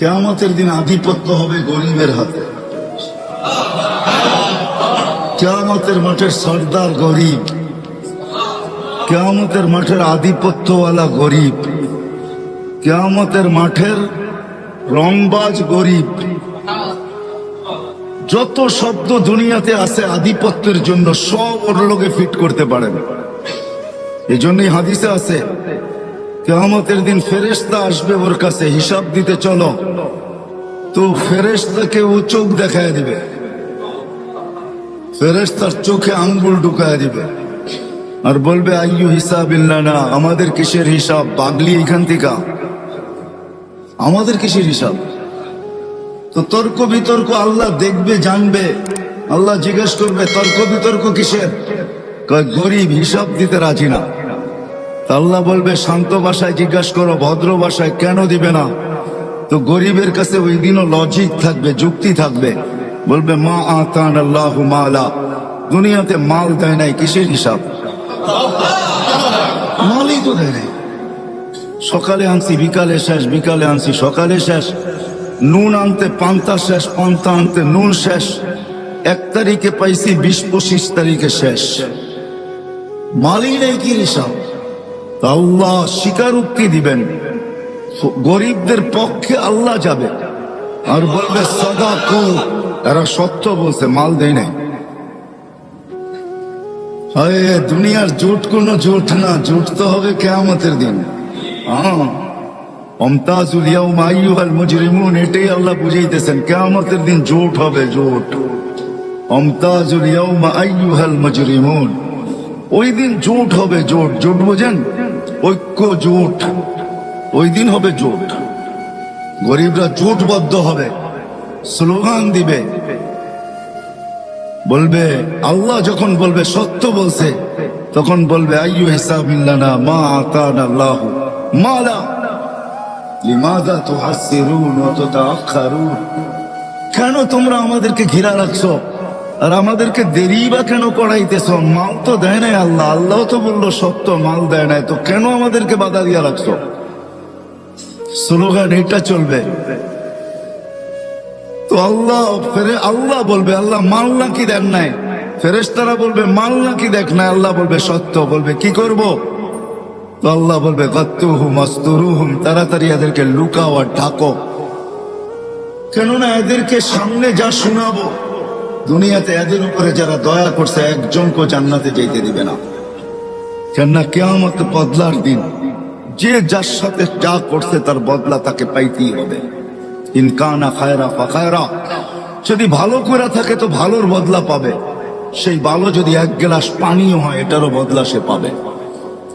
কেয়ামতের দিন আধিপত্য হবে গরিবের হাতে। কেয়ামতের মাঠের সর্দার গরিব। কেয়ামতের মাঠের আধিপত্যওয়ালা গরিব। কেয়ামতের মাঠের রংবাজ গরিব। যত শব্দ দুনিয়াতে আছে আধিপত্যের জন্য সব ওর লোকে ফিট করতে পারেন। এই জন্যই হাদিসে আছে কেয়ামতের দিন ফেরেশতা আসবে ওর কাছে, হিসাব দিতে চলো। তো ফেরেশতাকে ও চোখ দেখায় দিবে। ফেরেশতার চোখে আঙ্গুল ঢুকায় দিবে। আর বলবে, আইয়ু হিসাব না আমাদের কিসের হিসাব? বাগলি এখান থেকে। আমাদের কিসের হিসাব? তো তর্ক বিতর্ক আল্লাহ দেখবে, জানবে। আল্লাহ জিজ্ঞেস করবে, তর্ক বিতর্ক কিসের? গরিব হিসাব দিতে রাজি না। আল্লাহ বলবে, শান্ত ভাষায় জিজ্ঞাসা করো, ভদ্র ভাষায় কেন দিবে না? তো গরিবের কাছে ওই দিনও লজিক থাকবে, যুক্তি থাকবে। বলবে, মা আতান আল্লাহ মালা। দুনিয়াতে মাল দেয় নাই, কিসের হিসাব? মালই তো দেয় নাই। সকালে আনছি, বিকালে শেষ, বিকালে আনছি, সকালে শেষ। নুন আনতে পান্তা শেষ, পান্তা আনতে নুন শেষ। এক তারিখে পাইছি, বিশ পঁচিশ তারিখে শেষ। মালই নেই, কি হিসাব? আল্লাহ স্বীকারোক্তি দিবেন। গরিবদের পক্ষে আল্লাহ যাবে। আর বলবে সদা কু এরা সত্য বলছে, মাল দেয় নাই। দুনিয়ার জোট কোনো জোট না, জোট তো হবে কেয়ামতের দিন। অমতাজুল ইয়াউমা আইয়ুহাল মুজরিমুন, এটাই আল্লাহ বুঝাইতেছেন, কেয়ামতের দিন জোট হবে, জোট। অমতাজুল ইয়াউমা আইয়ুহাল মুজরিমুন, ওই দিন জোট হবে, জোট। জোট বোঝেন? ঐক্য জোট। ওই দিন হবে জোট। গরিবরা জোটবদ্ধ হবে। স্লোগান দিবে। বলবে, আল্লাহ যখন বলবে সত্য বলছে, তখন বলবে, আইয়ু হিসাবিল্লানা মা আতান আল্লাহ মালা। লিমাদা তুহাসসিরুন ওয়া তুতাআখারুন। কেন তোমরা আমাদেরকে ঘিরা রাখছো? আর আমাদেরকে দেরি বা কেন করাইতেছ? মাল তো দেয় নাই আল্লাহ আল্লাহ তো বলল সত্য মাল দেয় নাই, তো কেন আমাদেরকে বাধা দিয়া রাখছো? স্লোগান, এটা চলবে। তো আল্লাহ, ফেরে আল্লাহ বলবে, আল্লাহ মাল নাকি দেন নাই? ফেরেশতারা বলবে, মাল নাকি দেখ নাই? আল্লাহ বলবে, সত্য বলবে, কি করব? তো আল্লাহ বলবে, গত্তুহুম, আস্তুরুহুম তাড়াতাড়ি এদেরকে লুকাও আর ঢাকো কেননা এদেরকে সামনে যা শোনাবো দুনিয়াতে এদের উপরে যারা দয়া করছে একজনকে জান্নাতে যেতে দিবে না। কেননা কেয়ামত বদলার দিন, যে যার সাথে যা করছে তার বদলা তাকে পাইতেই হবে। ইনকানা খায়রা ফাখায়রা যদি ভালো করে থাকে তো ভালোর বদলা পাবে। সেই ভালো যদি এক গ্লাস পানিও হয়, এটারও বদলা সে পাবে।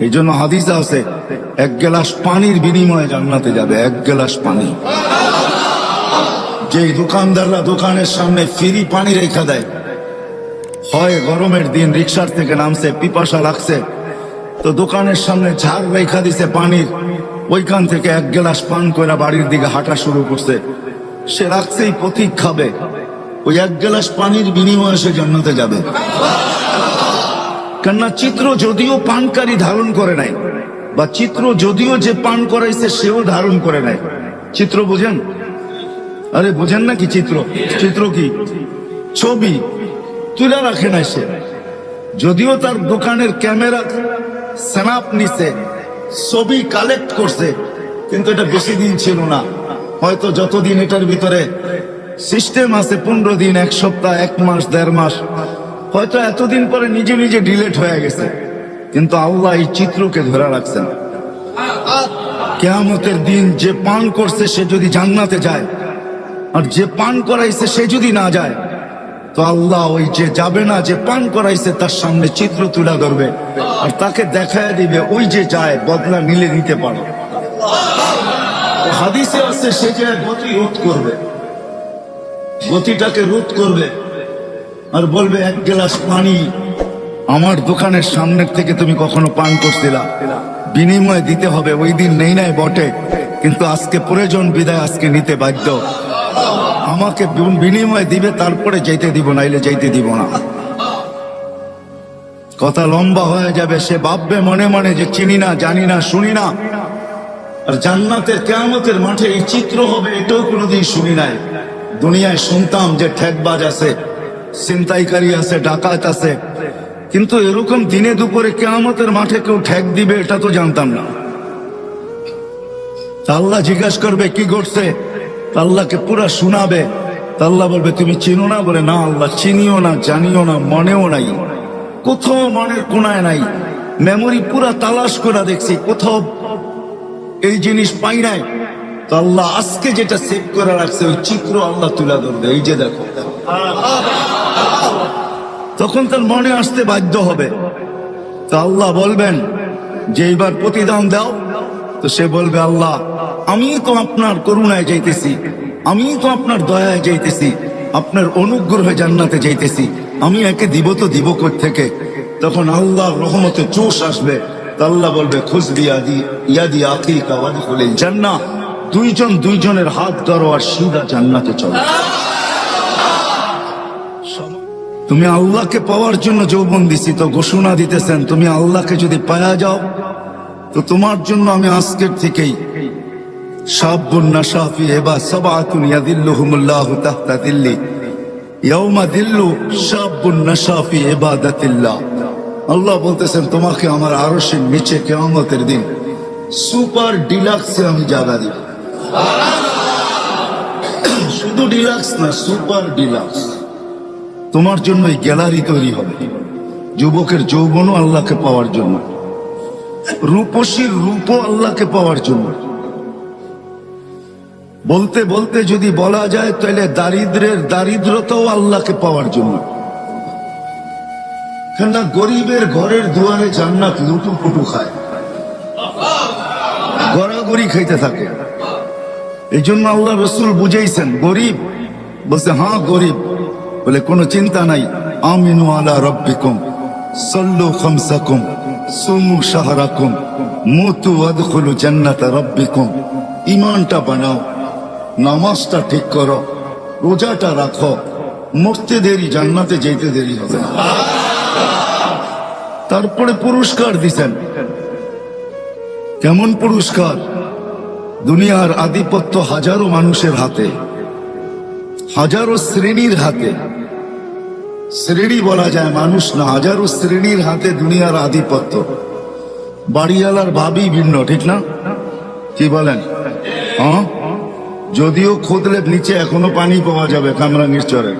এই জন্য হাদিসা আছে, এক গ্লাস পানির বিনিময়ে জান্নাতে যাবে, এক গ্লাস পানি। যে দোকানদাররা দোকানের সামনে ফ্রি পানি রেখা দেয়, হয় গরমের দিন রিক্সার থেকে নামছে, পিপাসা লাগছে, তো দোকানের সামনে ঝাড় রেখা দিছে পানির ওইখান থেকে এক গ্লাস পান করে বাড়ির দিকে হাঁটা শুরু করছে। সে রাখছেই পথিক খাবে, ওই এক গ্লাস পানির বিনিময়ে সে জান্নাতে যাবে। কেননা চিত্র যদিও পানকারী ধারণ করে নাই, বা চিত্র যদিও যে পান করাইছে সেও ধারণ করে নাই। চিত্র বুঝেন? আরে বোঝেন না কি চিত্র? চিত্র কি? ছবি। তুলে রাখে নাই সে যদিও তার দোকানের ক্যামেরা স্ন্যাপ নিছে, ছবি কালেক্ট করছে, কিন্তু এটা বেশি দিন ছিল না। হয়তো যতদিন এটার ভিতরে সিস্টেম আছে, পনেরো দিন, এক সপ্তাহ, এক মাস, দেড় মাস, হয়তো এতদিন পরে নিজে নিজে ডিলেট হয়ে গেছে। কিন্তু আল্লাহ এই চিত্রকে ধরে রাখছেন। কেয়ামতের দিন যে পান করছে, সে যদি জান্নাতে যায় আর যে পান করাইছে সে যদি না যায়, তো আল্লাহ ওই যে যাবে না, যে পান করাইছে তার সামনে চিত্র তুলে ধরবে আর তাকে দেখায় দিবে, ওই যে যায়, বদলা মিলে নিতে পারো। হাদিসে আছে সে যে গতি রোধ করবে। গতিটাকে রোধ করবে আর বলবে, এক গ্লাস পানি আমার দোকানের সামনের থেকে তুমি কখনো পান করছিলা। বিনিময় দিতে হবে, ওই দিন নেই নাই বটে, কিন্তু আজকে প্রয়োজন বিদায় আজকে নিতে বাধ্য। আমাকে বিনিময় দিবে, তারপরে যেতে দিব, নাইলে যেতে দিব না। কথা লম্বা হয়ে যাবে, সে ভাববে মনে মনে যে চিনি না, জানি না, শুনি না। আর জান্নাতের কেয়ামতের মাঠে এই চিত্র হবে, এটাও কোনোদিন শুনি নাই। দুনিয়ায় শুনতাম যে ঠেকবাজ আছে, ছিনতাইকারী আছে, ডাকাত আছে। কিন্তু এরকম দিনে দুপুরে কেয়ামতের মাঠে কেউ ঠেক দিবে, এটা তো জানতাম না। আল্লাহ জিজ্ঞাসা করবে, কি ঘটছে? আল্লাহকে পুরা শোনাবে। আল্লাহ বলবে, তুমি চিনো না? বলে, না আল্লাহ, চিনিও না, জানিও না, মনেও নাই। কোথাও মনের কোনায় নাই। মেমোরি পুরা তালাশ করে দেখছি, কোথাও এই জিনিস পাই নাই। তো আল্লাহ আজকে যেটা সেভ করে রাখছে, ওই চিত্র আল্লাহ তুলে ধরবে। এই যে দেখো। তখন তার মনে আসতে বাধ্য হবে। তো আল্লাহ বলবেন, যে এইবার প্রতিদান দাও তো সে বলবে, আল্লাহ, আমি তো আপনার করুণায় যাইতেছি, আমি তো আপনার দয়ায় যাইতেছি, আপনার অনুগ্রহে জান্নাতে যাইতেছি, আমি একে দিব তো দিব থেকে তখন আল্লাহ রহমতে চোষ আসবে। আল্লাহ বলবে খুশবি আদি ইয়াদি আকি কাওয়াদি হলেন জান্না দুইজন দুইজনের হাত ধরো আর সিধা জান্নাতে চলো। তুমি আল্লাহকে পাওয়ার জন্য যৌবন দিছি, তো ঘোষণা দিতেছেন, তুমি আল্লাহকে যদি পায়া যাও তো তোমার জন্য আমি আজকের থেকেই দিল্লি। দিল্লু সাবুন নিচে দিন সুপার ডিলাক্সে আমি জায়গা দিব। শুধু ডিলাক্স না, সুপার ডিলাক্স। তোমার জন্য এই গ্যালারি তৈরি হবে। যুবকের যৌবনও আল্লাহকে পাওয়ার জন্য। রূপসীর রূপও আল্লাহকে পাওয়ার জন্য। বলতে বলতে যদি বলা যায়, তাহলে দারিদ্রের দারিদ্রতাও আল্লাহকে পাওয়ার জন্য। কেননা গরিবের ঘরের দুয়ারে জান্নাত লুটু পুটু খায়। গড়াগড়ি খাইতে থাকে। এই জন্য আল্লাহ রসুল বুঝাইছেন, গরিব, বলছে হ্যাঁ গরিব। বলে, কোনো চিন্তা নাই। আমিনু আলা রব্বিকুম, সল্লু খামসাকুম। সুমু শাহরাকুম মুতু আদখুলু জান্নাতা রব্বিকুম। ইমানটা বানাও, নামাজটা ঠিক করো, রোজাটা রাখো, মরতে দেরি, জান্নাতে যেতে দেরি হবে। তারপরে পুরস্কার দিছেন। কেমন পুরস্কার? দুনিয়ার আধিপত্য হাজারো মানুষের হাতে, হাজারো শ্রেণির হাতে। শ্রেণি বলা যায় মানুষ না, হাজারো শ্রেণির হাতে দুনিয়ার আধিপত্য। বাড়িওয়ালার ভাবি ভিন্ন, ঠিক না? কি বলেন? হ্যাঁ? যদিও খুদলে নিচে এখনও পানি পাওয়া যাবে, কামরাঙ্গির চরে।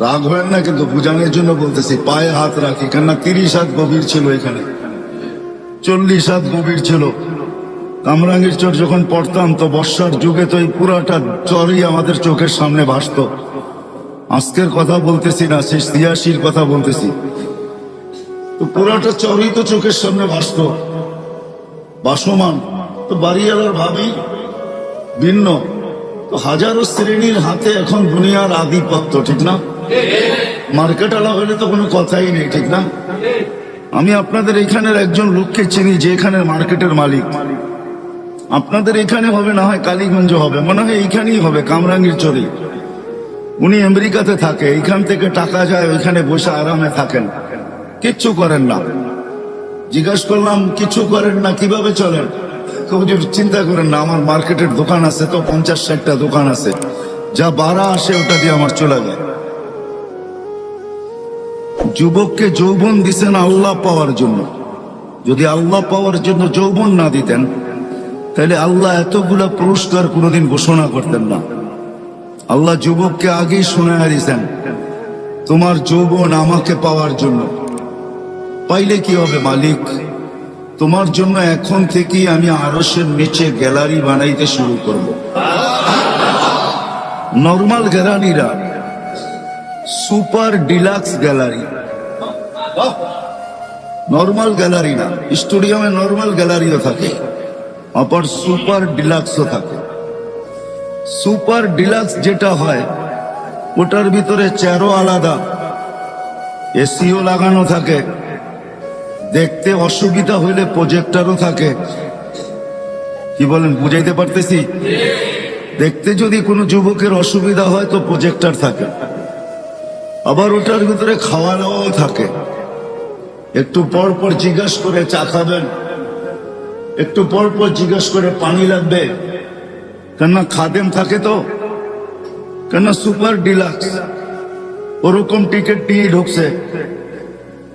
রাগ হয় না, কিন্তু বুঝানোর জন্য বলতেছি, পায়ে হাত রাখি, কেননা তিরিশ হাত গভীর ছিল এখানে। চল্লিশ হাত গভীর ছিল। কামরাঙ্গীর চর যখন পড়তাম, তো বর্ষার যুগে তো এই পুরাটা চরই আমাদের চোখের সামনে ভাসত। আজকের কথা বলতেছি না সেই ছিয়াশির কথা বলতেছি। তো পুরাটা চরই তো চোখের সামনে ভাসত। বাসমান তো বাড়িওয়ালার ভাবি ভিন্ন। তো হাজারো শ্রেণির হাতে এখন দুনিয়ার আধিপত্য, ঠিক না? মার্কেট আলা হলে তো কোনো কথাই নেই, ঠিক না? আমি আপনাদের এখানের একজন লোককে চিনি, যে এখানের মার্কেটের মালিক। আপনাদের এখানে হবে না হয় কালীগঞ্জ হবে, মনে হয় এইখানেই হবে, কামরাঙ্গীর চরি। উনি আমেরিকাতে থাকে এখান থেকে টাকা যায়, ওইখানে বসে আরামে থাকেন। কিচ্ছু করেন না। জিজ্ঞাসা করলাম, কিছু করেন না? কীভাবে চলেন? চিন্তা করেন না, আমার মার্কেটের দোকান আছে তো, পঞ্চাশ ষাটটা দোকান আছে। যা বাড়া আসে, ওটা দিয়ে আমার চলে যায়। যুবককে যৌবন দিছেন আল্লাহ পাওয়ার জন্য। যদি আল্লাহ পাওয়ার জন্য যৌবন না দিতেন, তাহলে আল্লাহ এতগুলা পুরস্কার কোনোদিন ঘোষণা করতেন না। আল্লাহ যুবককে আগেই শোনায় দিয়েছেন তোমার যৌবন আমাকে পাওয়ার জন্য। পাইলে কি হবে, মালিক? তোমার জন্য এখন থেকেই আমি আরসের নিচে গ্যালারি বানাইতে শুরু করব। Normal গ্যালারিরা super deluxe gallery. Normal gallery না, স্টুডিয়ামে নর্মাল গ্যালারিও থাকে, আবার সুপার ডিলাক্সও থাকে। সুপার ডিলাক্স যেটা হয়, ওটার ভিতরে চেয়ারও আলাদা, এসিও লাগানো থাকে, দেখতে অসুবিধা হইলে প্রজেক্টারও থাকে। কি বলেন, বুঝাইতে পারতেছি? দেখতে যদি কোনো যুবকের অসুবিধা হয়, তো প্রজেক্টার থাকে। আবার ওটার ভিতরে খাওয়া দাওয়াও থাকে। একটু পর পর জিজ্ঞাস করে চা খাবেন, একটু পর পর জিজ্ঞাস করে পানি লাগবে। কেননা খাদেম থাকে তো কেননা সুপার ডিলাক্স ওরকম টিকিট নিয়ে ঢুকছে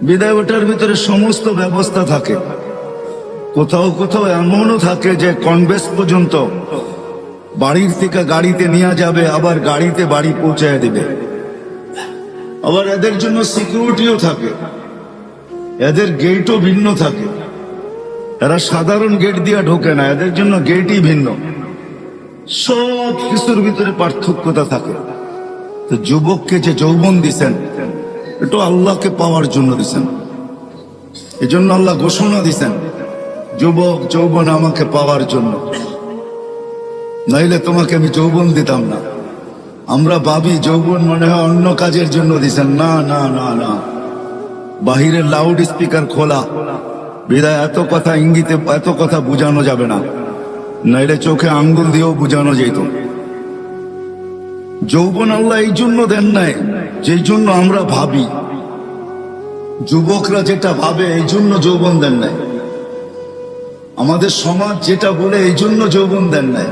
বিদায় ওটার ভিতরে সমস্ত ব্যবস্থা থাকে কোথাও কোথাও এমনও থাকে যে কনভেস পর্যন্ত বাড়ির থেকে গাড়িতে নেওয়া যাবে আবার গাড়িতে বাড়ি পৌঁছায় দিবে আবার এদের জন্য সিকিউরিটিও থাকে এদের গেটও ভিন্ন থাকে এরা সাধারণ গেট দিয়ে ঢোকে না এদের জন্য গেটই ভিন্ন সব কিছুর ভিতরে পার্থক্যতা থাকে। তো যুবককে যে যৌবন দিছেন এটা আল্লাহকে পাওয়ার জন্য দিছেন। এই জন্য আল্লাহ ঘোষণা দিছেন, যুবক যৌবন আমাকে পাওয়ার জন্য। নাইলে তোমাকে আমি যৌবন দিতাম না। আমরা ভাবি যৌবন মনে হয় অন্য কাজের জন্য দিছেন। না না না না। বাহিরের লাউড স্পিকার খোলা। বিদায়, এত কথা ইঙ্গিতে, এত কথা বোঝানো যাবে না। নাইলে চোখে আঙ্গুল দিয়েও বুঝানো যেত। যৌবন আল্লাহ এই জন্য দেন নাই, যেই জন্য আমরা ভাবি। যুবকরা যেটা ভাবে, এই জন্য যৌবন দেন নাই। আমাদের সমাজ যেটা বলে, এই জন্য যৌবন দেন নাই।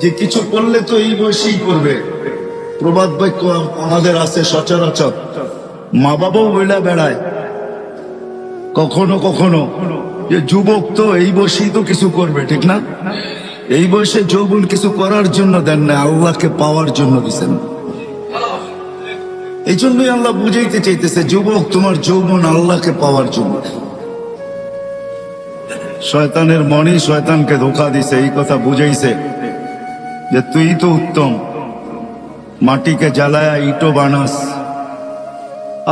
যে কিছু করলে তো এই বয়সেই করবে। প্রবাদ বাক্য আমাদের আছে সচরাচর। মা বাবাও বইলা বেড়ায়। কখনো কখনো যে যুবক তো এই বয়সেই তো কিছু করবে, ঠিক না? এই বয়সে যৌবন কিছু করার জন্য দেন না, আল্লাহকে পাওয়ার জন্য দিচ্ছেন এই জন্যই আল্লাহ বুঝাইতে চাইতেছে, যুবক, তোমার যৌবন আল্লাহকে পাওয়ার জন্য। শয়তানের মনই শয়তানকে ধোকা দিছে, এই কথা বুঝাইছে যে তুই তো উত্তম। মাটিকে জ্বালায়া ইটো বানাস,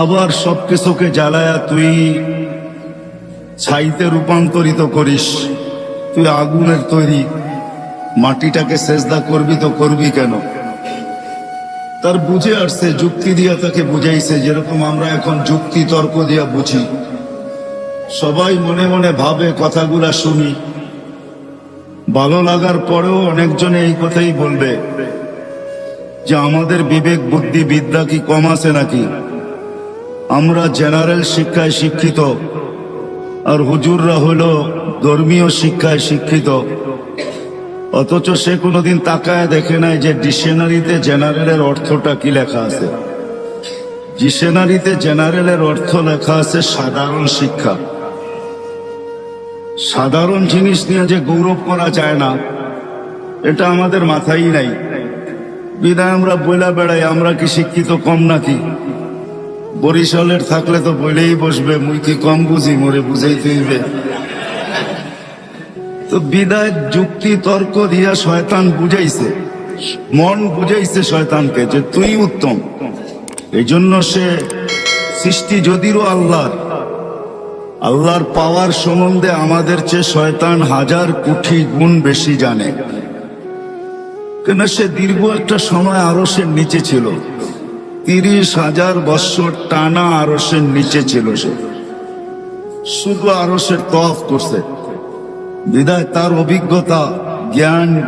আবার সবকিছুকে জ্বালায়া তুই ছাইতে রূপান্তরিত করিস। তুই আগুনের তৈরি, মাটিটাকে সেজদা করবি তো করবি কেন? তার বুঝে আসছে, যুক্তি দিয়া তাকে বুঝাইছে, যেরকম আমরা এখন যুক্তি তর্ক দিয়া বুঝি। সবাই মনে মনে ভাবে, কথাগুলা শুনি। ভালো লাগার পরেও অনেকজনে এই কথাই বলবে, যে আমাদের বিবেক বুদ্ধি বিদ্যা কি কম আছে নাকি? আমরা জেনারেল শিক্ষায় শিক্ষিত। আর হুজুররা হলো ধর্মীয় শিক্ষায় শিক্ষিত। অথচ সে কোনোদিন তাকায় দেখে নাই যে ডিকশনারিতে জেনারেলের অর্থটা কি লেখা আছে। ডিকশনারিতে জেনারেলের অর্থ লেখা আছে সাধারণ শিক্ষা। সাধারণ জিনিস নিয়ে যে গৌরব করা যায় না, এটা আমাদের মাথায় নাই। বিদায় আমরা বইলা বেড়াই, আমরা কি শিক্ষিত কম নাকি? বরিশালের থাকলে তো বইলেই বসবে, মুই কি কম বুঝি, মরে বুঝাইতে হইবে তো বিদায় যুক্তি তর্ক দিয়া শয়তান বুঝাইছে, মন বুঝাইছে শয়তানকে যে তুই উত্তম। এই জন্য সে সৃষ্টি যদিও আল্লাহর আল্লাহর পাওয়ার সম্বন্ধে আমাদের চেয়ে শয়তান হাজার কোটি গুণ বেশি জানে। কেন সে দীর্ঘ একটা সময় আরও সে নিচে ছিল। তিরিশ হাজার বৎসর টানা আরসের নিচে ছিল সে। শুধু আরসের তফ করছে। বিদায় তার অভিজ্ঞতা, জ্ঞান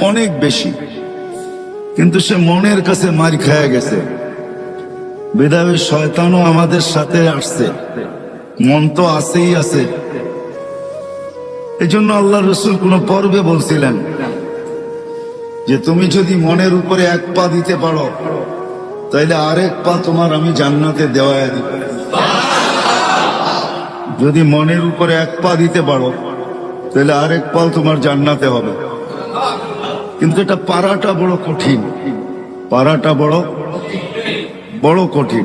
অনেক বেশি। কিন্তু সে মনের কাছে মার খেয়ে গেছে। বিদায় শয়তানও আমাদের সাথে আসছে। মন তো আছেই আছে। এই জন্য আল্লাহ রসুল কোন পর্বে বলছিলেন যে, তুমি যদি মনের উপরে এক পা দিতে পারো তাইলে আরেক পা তোমার আমি জান্নাতে দেওয়া দিব। যদি মনের উপরে এক পা দিতে পারো তাহলে আরেক পাল তোমার জান্নাতে হবে। কিন্তু এটা পারাটা বড় কঠিন। পারাটা বড় বড় কঠিন।